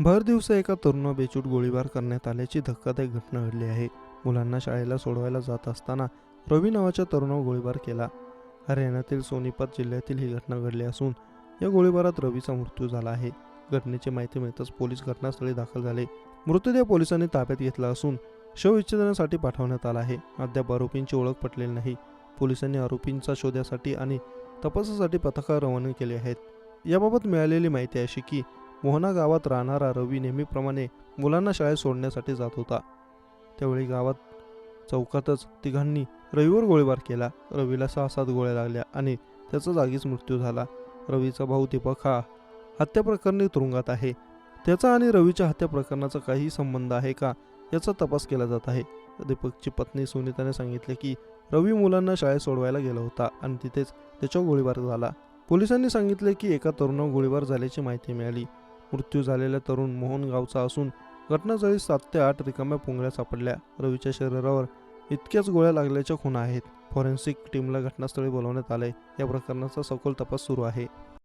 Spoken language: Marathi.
भर दिवसा एका तरुण बेचूट गोळीबार करण्यात आल्याची धक्कादायक घटना घडली आहे. मुलांना शाळेला सोडवायला जात असताना रवी नावाच्या तरुणावर गोळीबार केला. हरियाणातील सोनीपत जिल्ह्यातील ही घटना घडली असून या गोळीबारात रवीचा मृत्यू झाला आहे. घटनेची माहिती मिळताच पोलीस घटनास्थळी दाखल झाले. मृतदेह पोलिसांनी ताब्यात घेतला असून शवविच्छेदनासाठी पाठवण्यात आला आहे. अद्याप आरोपींची ओळख पटलेली नाही. पोलिसांनी आरोपींचा शोधासाठी आणि तपासासाठी पथकं रवाना केले आहेत. याबाबत मिळालेली माहिती अशी की मोहना गावात राहणारा रवी नेहमीप्रमाणे मुलांना शाळेत सोडण्यासाठी जात होता. त्यावेळी गावात चौकातच तिघांनी रवीवर गोळीबार केला. रवीला सहा सात गोळ्या लागल्या आणि त्याचा जागीच मृत्यू झाला. रवीचा भाऊ दीपक हा हत्याप्रकरणी तुरुंगात आहे. त्याचा आणि रवीच्या हत्या प्रकरणाचा काही संबंध आहे का याचा तपास केला जात आहे. दीपकची पत्नी सुनीताने सांगितले की रवी मुलांना शाळेत सोडवायला गेला होता आणि तिथेच त्याच्यावर गोळीबार झाला. पोलिसांनी सांगितले की एका तरुणावर गोळीबार झाल्याची माहिती मिळाली. मृत्यू झालेला तरुण मोहन गावचा असून घटनास्थळी सात ते आठ रिकाम्या पुंगळ्या सापडल्या. रवीच्या शरीरावर इतक्याच गोळ्या लागल्याच्या खुणा आहेत. फॉरेन्सिक टीमला घटनास्थळी बोलवण्यात आले या प्रकरणाचा सखोल तपास सुरू आहे.